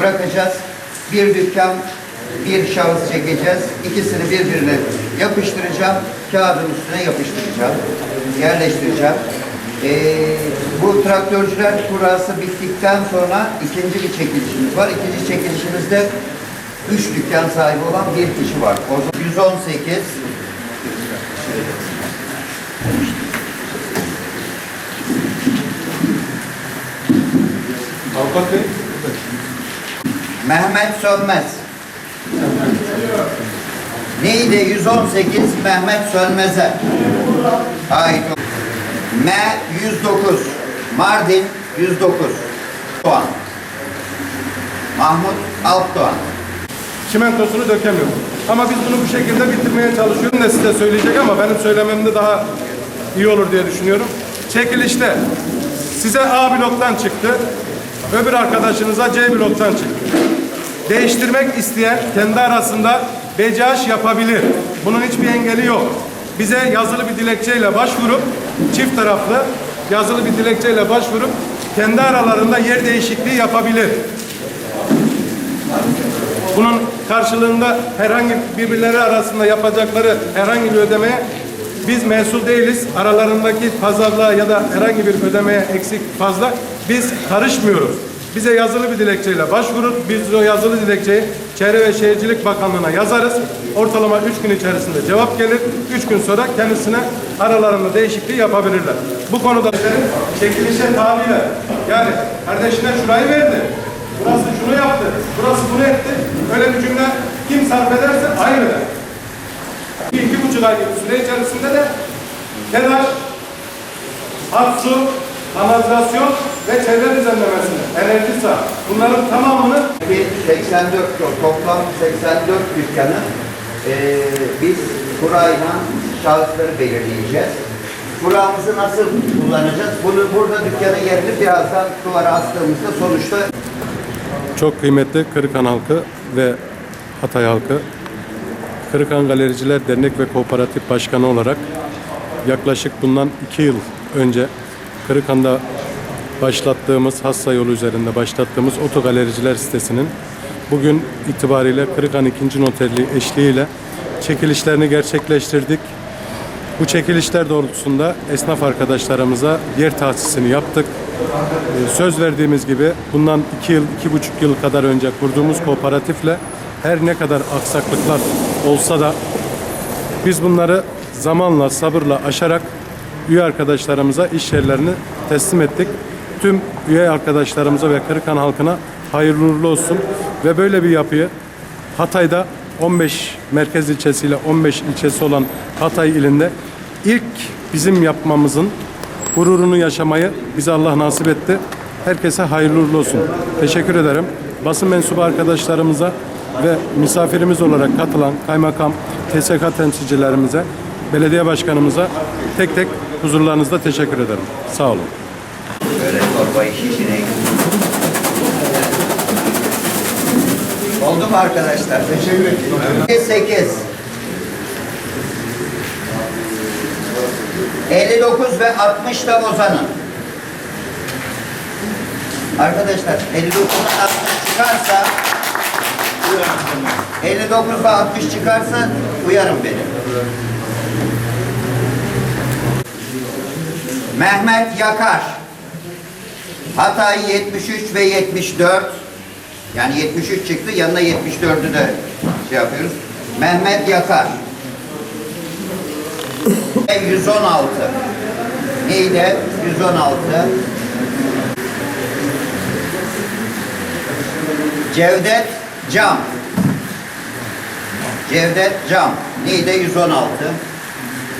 bırakacağız. Bir dükkan, bir şahıs çekeceğiz. İkisini birbirine yapıştıracağım. Kağıdın üstüne yapıştıracağım. Yerleştireceğim. Ee, bu traktörcüler kurası bittikten sonra ikinci bir çekilişimiz var. İkinci çekilişimizde üç dükkan sahibi olan bir kişi var. O zaman 118 Avukat Bey. Mehmet Sönmez. Neydi 118 Mehmet Sönmez'e ait. M 109 Mardin 109 Doğan. Mahmut Alpdoğan. Çimentosunu dökemiyor. Ama biz bunu bu şekilde bitirmeye çalışıyoruz. Ne size söyleyecek ama benim söylememde daha iyi olur diye düşünüyorum. Çekilişte size A bloktan çıktı. Öbür arkadaşınıza C bloktan çıktı. Değiştirmek isteyen kendi arasında BCH yapabilir. Bunun hiçbir engeli yok. Bize yazılı bir dilekçeyle başvurup çift taraflı yazılı bir dilekçeyle başvurup kendi aralarında yer değişikliği yapabilir. Bunun karşılığında herhangi birbirleri arasında yapacakları herhangi bir ödemeye biz mesul değiliz. Aralarındaki pazarlığa ya da herhangi bir ödemeye eksik fazla biz karışmıyoruz. Bize yazılı bir dilekçeyle başvurur. Biz o yazılı dilekçeyi Çevre ve Şehircilik Bakanlığı'na yazarız. Ortalama 3 gün içerisinde cevap gelir. 3 gün sonra kendisine aralarında değişikliği yapabilirler. Bu konuda çekilişe tabiler. Yani kardeşine şurayı verdi. Burası şunu yaptı, burası bunu etti. Öyle bir cümle kim sarf ederse aynı der. Bir iki buçuk ay gibi süre içerisinde de TEDAŞ, hat su, kanalizasyon ve çevre düzenlemesini, enerji sağ. Bunların tamamını Bir 84 yok, toplam 84 dükkanı eee biz kurayla şahısları belirleyeceğiz. Kuramızı nasıl kullanacağız? Bunu burada dükkanın yerini birazdan duvara astığımızda sonuçta Çok kıymetli Kırıkan halkı ve Hatay halkı. Kırıkan Galericiler Dernek ve Kooperatif Başkanı olarak yaklaşık bundan iki yıl önce Kırıkan'da başlattığımız Hassa yolu üzerinde başlattığımız otogalericiler sitesinin bugün itibariyle Kırıkan 2. Noterliği eşliğiyle çekilişlerini gerçekleştirdik. Bu çekilişler doğrultusunda esnaf arkadaşlarımıza yer tahsisini yaptık. Ee, Söz verdiğimiz gibi bundan iki yıl, iki buçuk yıl kadar önce kurduğumuz kooperatifle her ne kadar aksaklıklar olsa da biz bunları zamanla, sabırla aşarak üye arkadaşlarımıza iş yerlerini teslim ettik. Tüm üye arkadaşlarımıza ve Kırıkan halkına hayırlı uğurlu olsun. Ve böyle bir yapıyı Hatay'da 15 merkez ilçesiyle 15 ilçesi olan Hatay ilinde ilk bizim yapmamızın gururunu yaşamayı bize Allah nasip etti. Herkese hayırlı uğurlu olsun. Teşekkür ederim. Basın mensubu arkadaşlarımıza ve misafirimiz olarak katılan kaymakam, TSK temsilcilerimize, belediye başkanımıza tek tek huzurlarınızda teşekkür ederim. Sağ olun. böyle torbayı şişine Oldu mu arkadaşlar? Teşekkür ederim. 8 59 ve 60 da Ozan'ın. Arkadaşlar 59'dan 60 çıkarsa 59 ve 60 çıkarsa uyarın beni. Mehmet Yakar. Hatay 73 ve 74. Yani 73 çıktı, yanına 74'ü de şey yapıyoruz. Mehmet Yakar. Ve 116. Neydi? 116. Cevdet Cam. Cevdet Cam. Neydi? 116.